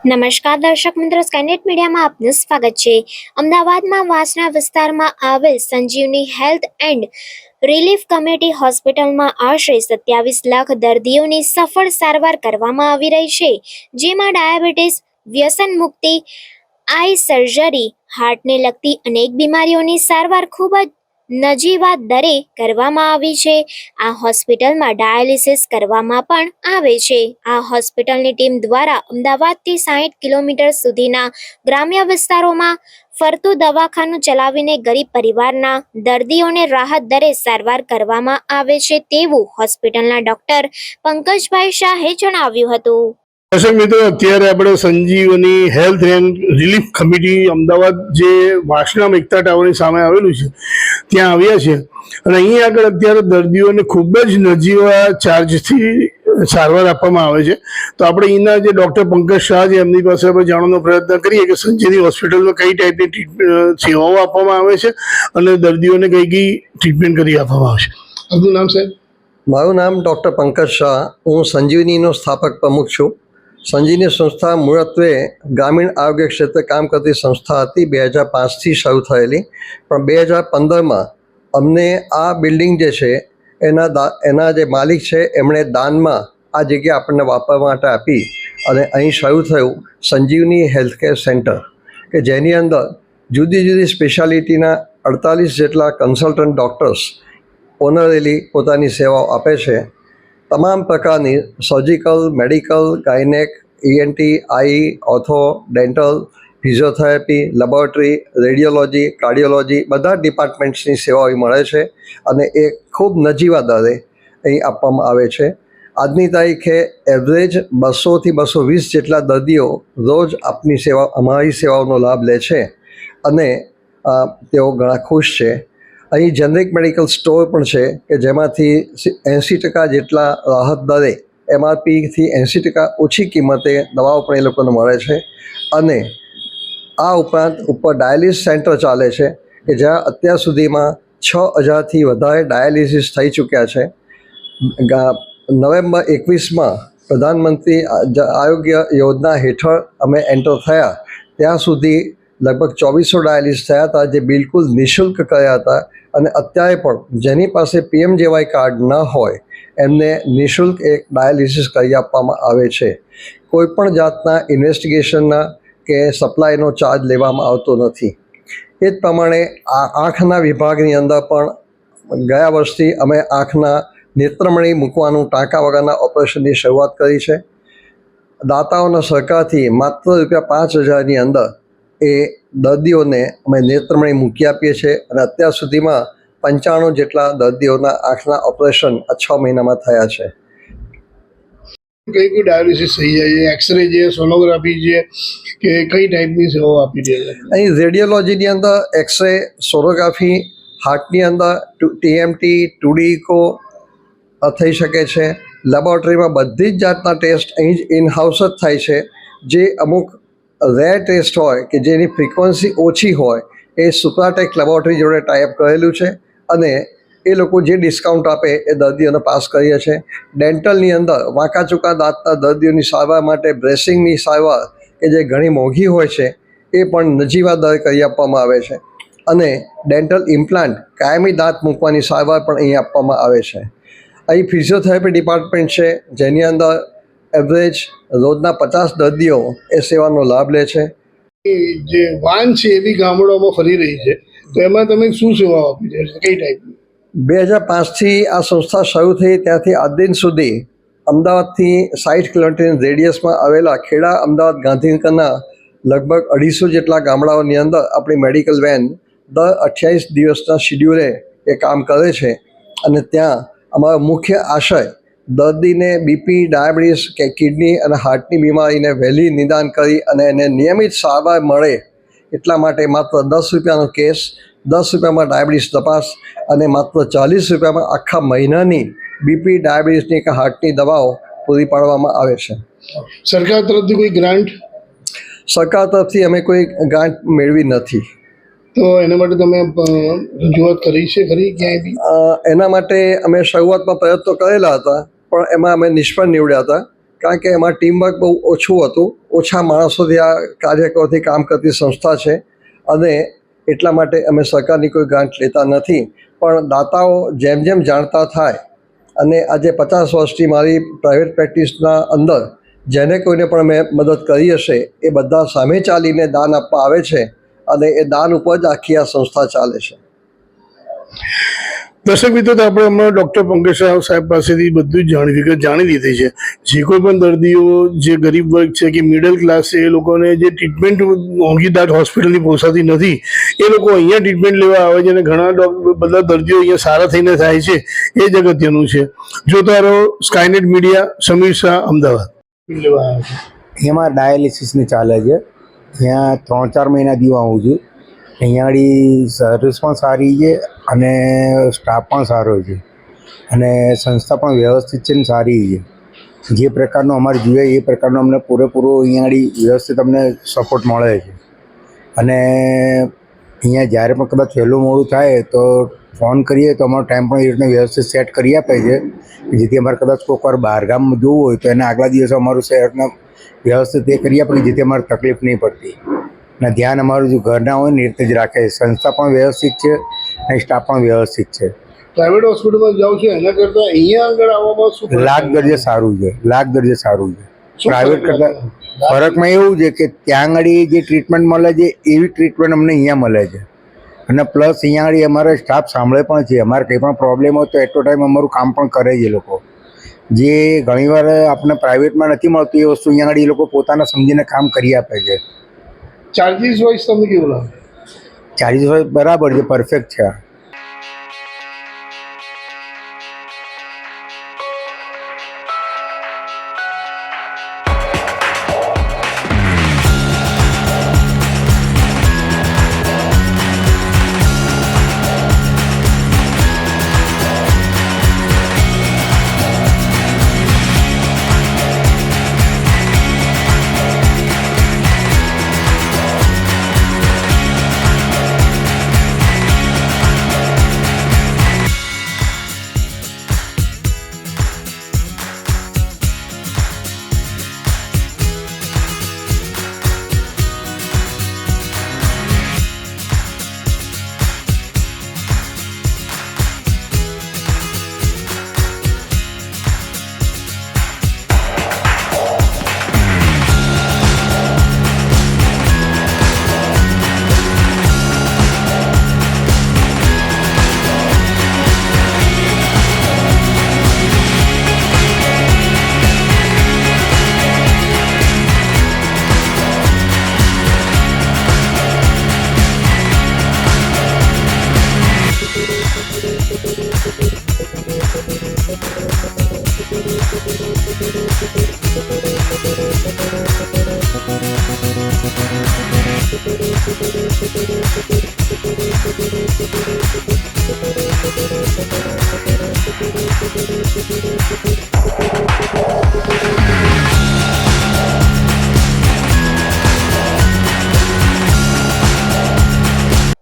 નમસ્કાર દર્શક મિત્રો સ્કેનેટ મીડિયામાં આપનું સ્વાગત છે. અમદાવાદમાં વાસણા વિસ્તારમાં આવેલ Sanjivani health and relief committee હોસ્પિટલમાં આશરે સત્યાવીસ લાખ દર્દીઓની સફળ સારવાર કરવામાં આવી રહી છે, જેમાં ડાયાબિટીસ, વ્યસન મુક્તિ, આઈ સર્જરી, હાર્ટને લગતી અનેક બીમારીઓની સારવાર ખૂબ જ નજીવા દરે કરવામાં આવી છે. આ હોસ્પિટલમાં ડાયાલિસિસ કરવામાં પણ આવે છે. આ હોસ્પિટલની ટીમ દ્વારા અમદાવાદથી સાહીઠ કિલોમીટર સુધીના ગ્રામ્ય વિસ્તારોમાં ફરતું દવાખાનું ચલાવીને ગરીબ પરિવારના દર્દીઓને રાહત દરે સારવાર કરવામાં આવે છે તેવું હોસ્પિટલના ડોક્ટર પંકજભાઈ શાહે જણાવ્યું હતું. દર્શક મિત્રો, અત્યારે આપણે Sanjivani health and relief committee Ahmedabad જે વાસણા એકતા ટાવરની સામે આવેલું છે ત્યાં આવ્યા છે અને અહીં આગળ અત્યારે દર્દીઓને ખૂબ જ નજીવા ચાર્જથી સારવાર આપવામાં આવે છે. તો આપણે અહીંના જે ડૉક્ટર પંકજ શાહ છે, એમની પાસે આપણે જાણવાનો પ્રયત્ન કરીએ કે સંજીવની હોસ્પિટલમાં કઈ ટાઈપની ટ્રીટમેન્ટ સેવાઓ આપવામાં આવે છે અને દર્દીઓને કઈ કઈ ટ્રીટમેન્ટ કરી આપવામાં આવે છે. આપનું નામ સાહેબ? મારું નામ ડૉક્ટર પંકજ શાહ. હું સંજીવનીનો સ્થાપક પ્રમુખ છું. સંજીવની સંસ્થા મૂળત્વે ગ્રામીણ આરોગ્ય ક્ષેત્રે કામ કરતી સંસ્થા હતી બે હજાર પાંચથી શરૂ થયેલી. પણ બે હજાર પંદરમાં અમને આ બિલ્ડિંગ જે છે, એના દા, એના જે માલિક છે, એમણે દાનમાં આ જગ્યા આપણને વાપરવા માટે આપી અને અહીં શરૂ થયું સંજીવની હેલ્થકેર સેન્ટર, કે જેની અંદર જુદી જુદી સ્પેશિયાલિટીના અડતાલીસ જેટલા કન્સલ્ટન્ટ ડૉક્ટર્સ ઓનરેલી પોતાની સેવાઓ આપે છે. તમામ પ્રકારની surgical medical gynaec ENT eye ortho dental physiotherapy laboratory radiology cardiology બધા ડિપાર્ટમેન્ટ્સની સેવાઓ મળે છે અને એ ખૂબ નજીવા દરે અહીં આપવામાં આવે છે. આજની તારીખે એવરેજ બસોથી બસો વીસ જેટલા દર્દીઓ રોજ આપની સેવા, અમારી સેવાઓનો લાભ લે છે અને તેઓ ઘણા ખુશ છે. અહીં જનરિક મેડિકલ સ્ટોર પણ છે કે જેમાંથી એંસી ટકા જેટલા રાહત દરે એમઆરપીથી એંસી ટકા ઓછી કિંમતે દવાઓ પણ એ લોકોને મળે છે. અને આ ઉપરાંત ઉપર ડાયાલિસિસ સેન્ટર ચાલે છે કે જ્યાં અત્યાર સુધીમાં છ હજારથી વધારે ડાયાલિસિસ થઈ ચૂક્યા છે. નવેમ્બર એકવીસમાં પ્રધાનમંત્રી આરોગ્ય યોજના હેઠળ અમે એન્ટર થયા. ત્યાં સુધી લગભગ ચોવીસો ડાયાલિસિસ થયા હતા, જે બિલકુલ નિઃશુલ્ક કર્યા હતા. અને અત્યારે પણ જેની પાસે પીએમજેવાય કાર્ડ ન હોય, એમને નિઃશુલ્ક એક ડાયાલિસિસ કરી આપવામાં આવે છે. કોઈપણ જાતના ઇન્વેસ્ટિગેશનના કે સપ્લાયનો ચાર્જ લેવામાં આવતો નથી. એ જ પ્રમાણે આ આંખના વિભાગની અંદર પણ ગયા વર્ષથી અમે આંખના નેત્રમણી મૂકવાનું ટાંકા વગરના ઓપરેશનની શરૂઆત કરી છે. દાતાઓના સહકારથી માત્ર રૂપિયા પાંચ હજારની અંદર એ દર્દીઓને અમે નેત્રમણી મૂકી આપીએ છીએ અને અત્યાર સુધીમાં પંચાણું જેટલા દર્દીઓના આંખના ઓપરેશન આ છ મહિનામાં થયા છે. કઈ કઈ ડાયાલિસિસ થઈ જાય છે? એક્સરે છે સોનોગ્રાફી છે કે કઈ ટાઈપની સેવાઓ આપી દે છે? અહીં રેડિયોલોજીની અંદર એક્સરે સોનોગ્રાફી હાર્ટની અંદર ટીએમટી ટુડીકો થઈ શકે છે. લેબોરેટરીમાં બધી જ જાતના ટેસ્ટ અહીં જ ઇન હાઉસ જ થાય છે. જે અમુક રેર ટેસ્ટ હોય કે જેની ફ્રિકવન્સી ઓછી હોય, એ સુપ્રાટેક લેબોરેટરી જોડે ટાઈપ કરેલું છે અને એ લોકો જે ડિસ્કાઉન્ટ આપે એ દર્દીઓને પાસ કરીએ છીએ ડેન્ટલની અંદર વાંકા ચૂકા દાંતના દર્દીઓની સારવાર માટે બ્રેસિંગની સારવાર કે જે ઘણી મોંઘી હોય છે, એ પણ નજીવા દર કરી આપવામાં આવે છે. અને ડેન્ટલ ઇમ્પ્લાન્ટ કાયમી દાંત મૂકવાની સારવાર પણ અહીં આપવામાં આવે છે. અહીં ફિઝિયોથેરાપી ડિપાર્ટમેન્ટ છે, જેની અંદર એવરેજ રોજના પચાસ દર્દીઓ એ સેવાનો લાભ લે છે. જે વાન છે એવી ગામડાઓમાં ફરી રહી છે. તો એમાં તમે શું સેવાઓ આપી છે? કઈ ટાઈપની બે હજાર પાંચથી આ સંસ્થા શરૂ થઈ ત્યાંથી આજ દિન સુધી અમદાવાદથી સાઠ કિલોમીટર રેડિયસમાં આવેલા ખેડા અમદાવાદ ગાંધીનગરના લગભગ અઢીસો જેટલા ગામડાઓની અંદર આપણી મેડિકલ વેન દર અઠ્યાવીસ દિવસના શિડ્યુલે એ કામ કરે છે. અને ત્યાં અમારો મુખ્ય આશય દર્દીને બીપી ડાયાબિટીસ કે કિડની અને હાર્ટની બીમારીને વહેલી નિદાન કરી અને એને નિયમિત સારવાર મળે એટલા માટે માત્ર દસ રૂપિયાનો કેસ દસ રૂપિયામાં ડાયાબિટીસ તપાસ અને માત્ર ચાલીસ રૂપિયામાં આખા મહિનાની બીપી ડાયાબિટીસની કે હાર્ટની દવાઓ પૂરી પાડવામાં આવે છે. સરકાર તરફથી કોઈ ગ્રાન્ટ? સરકાર તરફથી અમે કોઈ ગ્રાન્ટ મેળવી નથી. તો એના માટે તમે રજૂઆત કરી છે ખરી ક્યાંય એના માટે અમે શરૂઆતમાં પ્રયત્નો કરેલા હતા. પણ એમાં અમે નિષ્ફળ નીવડ્યા હતા. કારણ કે એમાં ટીમવર્ક બહુ ઓછું હતું. ઓછા માણસોથી આ કાર્યકરોથી કામ કરતી સંસ્થા છે. અને એટલા માટે અમે સરકારની કોઈ ગ્રાન્ટ લેતા નથી. પણ દાતાઓ જેમ જેમ જાણતા થાય અને આજે પચાસ વર્ષથી મારી પ્રાઇવેટ પ્રેક્ટિસના અંદર જેને કોઈને પણ મેં મદદ કરી હશે, એ બધા સામે ચાલીને દાન આપવા આવે છે અને એ દાન ઉપર જ આખી આ સંસ્થા ચાલે છે. દર્શક મિત્રો, તો આપણે હમણાં ડૉક્ટર પંકજ શાહ સાહેબ પાસેથી બધું જ જાણી વિગત જાણી લીધી છે. જે કોઈ પણ દર્દીઓ, જે ગરીબ વર્ગ છે કે મિડલ ક્લાસ છે, એ લોકોને જે ટ્રીટમેન્ટ મોંઘીદાટ હોસ્પિટલની પોસાતી નથી, એ લોકો અહીંયા ટ્રીટમેન્ટ લેવા આવે છે અને ઘણા બધા દર્દીઓ અહીંયા સારા થઈને થાય છે. એ જ અગત્યનું છે. જો તારો સ્કાયનેટ મીડિયા સમીર શાહ, અમદાવાદ. લેવા આવે છે એમાં ડાયાલિસિસની ચાલે છે. ત્યાં ત્રણ ચાર મહિના દીવા આવું છું અહીંયા આગળ સર્વિસ પણ સારી છે અને સ્ટાફ પણ સારો છે. અને સંસ્થા પણ વ્યવસ્થિત છે ને સારી છે. જે પ્રકારનું અમારે જોઈએ એ પ્રકારનું અમને પૂરેપૂરો અહીંયા આગળ વ્યવસ્થિત અમને સપોર્ટ મળે છે. અને અહીંયા જ્યારે પણ કદાચ વહેલું મોડું થાય તો ફોન કરીએ તો અમારો ટાઈમ પણ એ રીતના વ્યવસ્થિત સેટ કરી આપે છે. જેથી અમારે કદાચ કોઈક વાર બહારગામ જવું હોય તો એના આગલા દિવસે અમારું શહેરના વ્યવસ્થિત એ કરી આપે જેથી અમારે તકલીફ નહીં પડતી. અને ધ્યાન અમારું જો ઘરના હોય ને એ રીતે જ રાખે છે. સંસ્થા પણ વ્યવસ્થિત છે અને સ્ટાફ પણ વ્યવસ્થિત છે. પ્રાઇવેટ હોસ્પિટલમાં જાઉં છું એના કરતાં અહીંયા આગળ આવવામાં શું લાખ દરજે સારું છે લાખ દરજે સારું છે. પ્રાઇવેટ કરતાં ફરકમાં એવું છે કે ત્યાં આગળ જે ટ્રીટમેન્ટ મળે છે એવી ટ્રીટમેન્ટ અમને અહીંયા મળે છે. અને પ્લસ અહીંયા આગળ અમારો સ્ટાફ સાંભળે પણ છે અમારે કંઈ પણ પ્રોબ્લેમ હોય તો એટ ટાઈમ અમારું કામ પણ કરે છે લોકો. જે ઘણીવાર આપણને પ્રાઇવેટમાં નથી મળતું એ વસ્તુ અહીંયા આગળ એ લોકો પોતાના સમજીને કામ કરી આપે છે. ચાર્જીસ વાઇઝ તમને કેવું લાગે? ચાર્જીસ બરાબર છે પરફેક્ટ છે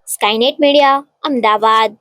સ્કાયનેટ મીડિયા અમદાવાદ